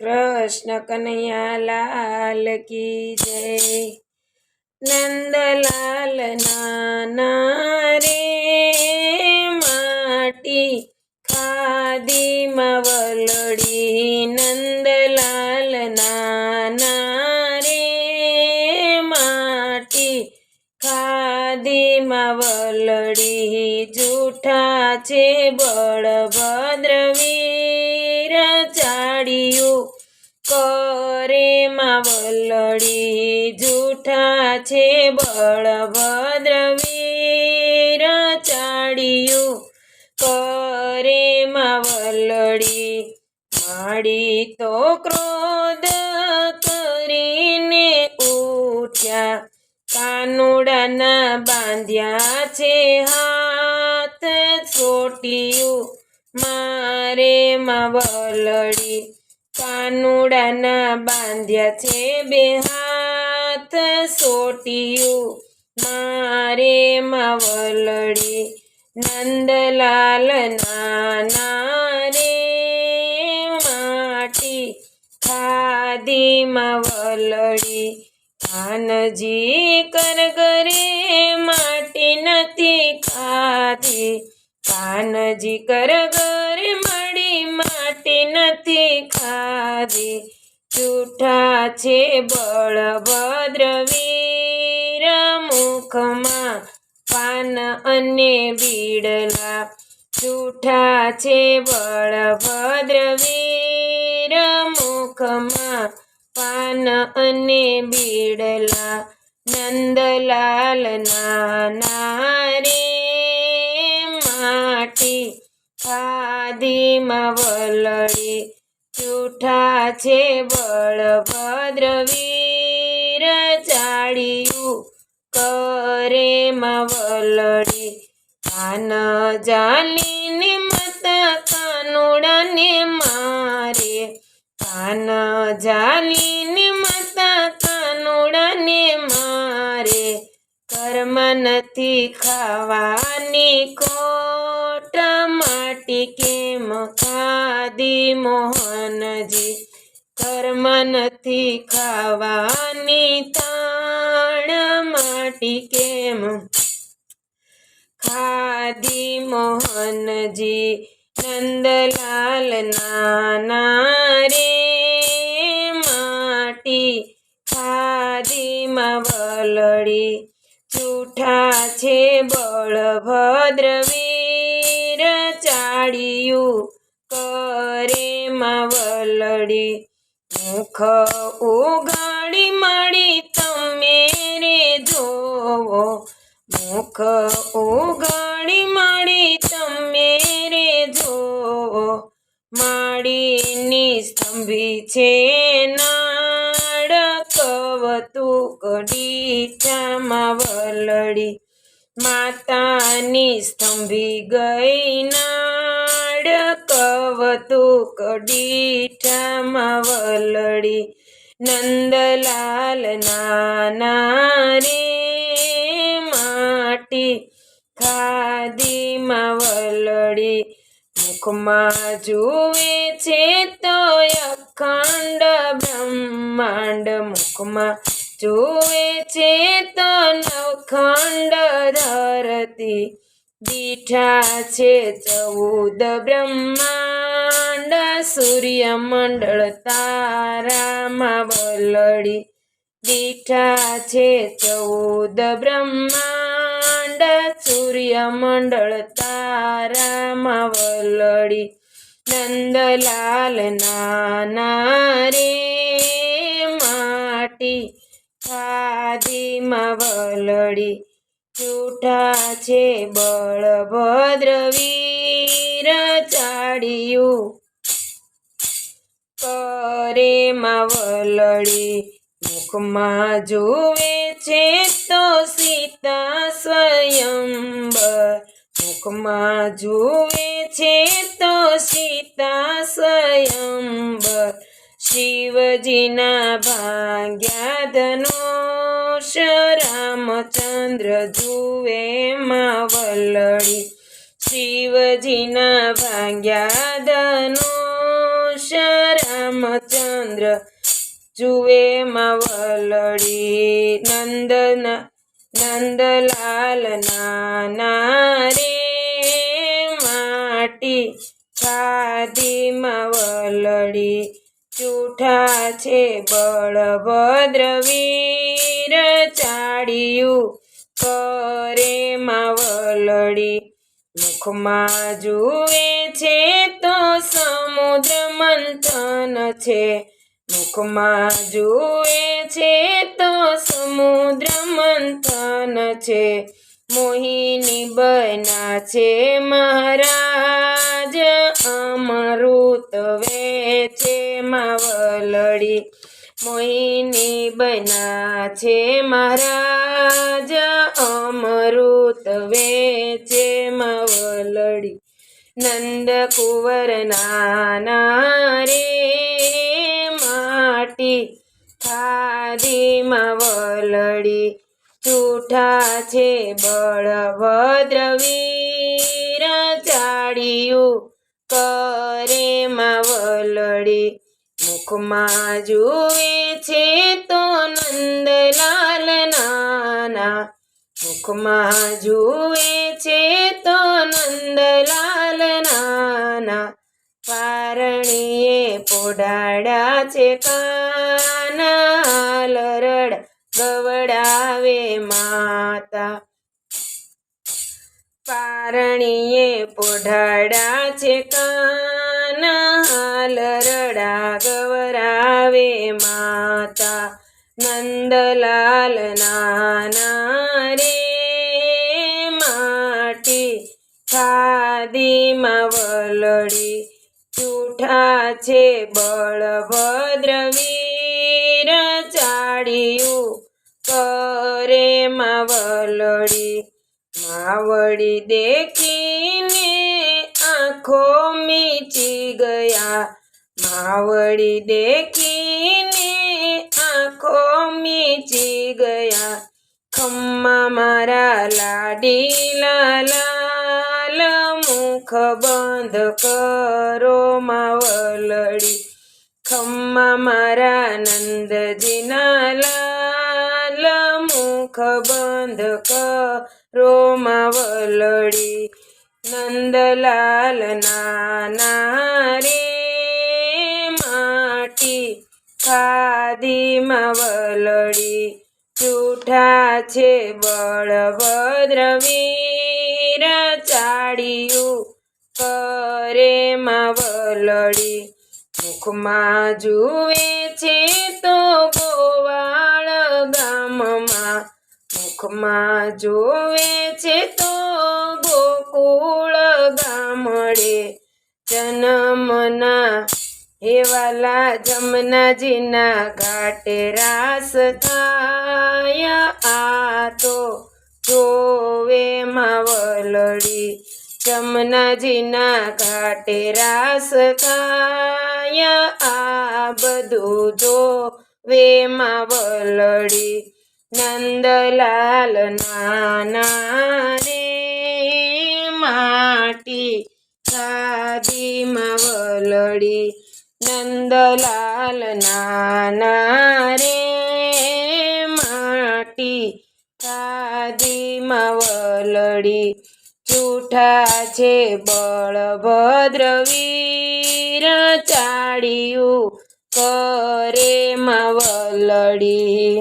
કૃષ્ણ કનૈયાલાલ કી જય. નંદલાલ નાના રે માટી ખાદી મવલડી નંદલાલ નાના રે માટી ખાદી મવલડી જૂઠા છે બળભદ્ર જૂઠા છે બળભદ્ર વીર ચાડિયું કરે માં વલડી, માડી તો ક્રોધ કરીને ઉઠ્યા. કાનુડાના બાંધ્યા છે હાથ ચોટિયું મારે માં વલડી, કાનુડાના બાંધ્યા છે બે હાથ સોટિયું. મારે માં વલડી નંદલાલ નાના રે માટી ખાદીમાં વલડી કાનજી કરગરે માટી નથી ખાધી. કાનજી કરગરે મળી માટી નથી ખાધી. જૂઠા છે બળભદ્ર વીર મુખમાં પાન અને બીડલા. જૂઠા છે બળભદ્ર વીર મુખમાં પાન અને બીડલા. નંદલાલ નાના રે માટી ખાદીમાં વલડી જૂઠા છે બળભદ્ર વીર ચાળિયું કરે માં વલડી કાન જાલીને માતા કાનુડાને મારે. કાન જાલીને માતા કાનુડાને મારે. કર્મ નથી ખાવાની કોટ માટી કેમ ખાદી મોહનજી કર્મ નથી ખાવાની તાણ માટી કેમ? ખાદી મોહનજી, નંદલાલ નાના રે માટી. ખાદીમાં વલડી જૂઠા છે બળભદ્ર વીર ચાડિયું કરે માવલડી મુખ ઉગાડી મળી તમે રે જોવો. મુખ ઉગાડી મળી તમે રે જોવો. માડીની સ્તંભી છે નાડ કવતું કડીઠામાં વલડી માતાની સ્તંભી ગઈ નાડ કવતું કડીઠામાં વલડી નંદલાલ નાના માટી ખાદીમાં વલડી મુખમાં જુએ છે તો અખંડ બ્રહ્માંડ મુખમાં જુએ છે તો નવખંડ ધરતી દીઠા છે ચૌદ બ્રહ્માંડ સૂર્યમંડળ તારામાં વલડી દીઠા છે ચૌદ બ્રહ્માંડ સૂર્યમંડળ તારામાં વલડી નંદલાલ નાના રે માટી ખાદીમાં વલડી જૂઠા છે બળભદ્ર વીર ચાડ્યું કરે માં વલડી મુખમાં જુએ છે તો સીતા સ્વયંબર. મુખમાં જુએ છે તો સીતા સ્વયંબર. શિવજીના ભાગ્યા ધનુષ રામચંદ્ર જુએ માં વલડી શિવજીના ભાગ્યા ધનુષ રામ રામચંદ્ર જુએ વલડી નંદન, નંદલાલ નાના માટી ખાધીમાં મવલડી. જૂઠા છે બળભદ્ર વીર ચાડિયું કરે માવલડી. મુખમાં જુએ છે તો સમુદ્ર મંથન છે. મુખમાં જુએ છે તો સમુદ્ર મંથન છે. મોહિની બના છે મહારાજ મોહિની બના છે મહારાજ, અમૃત વેચે માવલડી. નંદ કુંવર નાના રે માટી ખાધી મવલડી. જૂઠા છે બળભદ્રવીર, ચાડિયું કરે માવલડી. મુખમાં જુએ છે તો નંદલાલ નાના. મુખમાં જુએ છે તો નંદલાલ નાના. પારણીએ પોડાડા છે કાના. લરડ ગવડાવે માતા. પારણીએ પોઢાડા છે કાના. લરડા ગવરાવે માતા નંદલાલ નાના રે માટી ખાદીમાં વલડી જૂઠા છે બળભદ્ર વીર ચાડિયું કરે માવલડી માવડી દેખીને આંખો મીચી ગયા. માવડી દેખીને આંખો મીચી ગયા. ખમ્મા મારા લાડી લાલ મુખ બંધ કરો માવલડી. ખમ્મા મારા નંદજીના લાલ, મુખ બંધ કરો માવલડી. નંદલાલ નાના માટી ખાધી મવલડી જૂઠા છે બળભદ્ર વીર ચાડિયું કરે મવલડી મુખમાં જુએ છે તો ગોવાળ ગામમાં મુખમાં જોવે છે તો ગોકુળ ગામડે જન્મના હેવાલા જમનાજીના ઘાટે રાસ થાય આ તો જોવે માવલડી જમનાજીના ઘાટે રાસ થાય આ બધું જોવે માવલડી નંદલાલ નાના રે માટી સાદીમાં વલડી નંદલાલ નાના રે માટી સાદીમાં વલડી જૂઠા છે બળભદ્રવીર ચાડિયું કરે માવલડી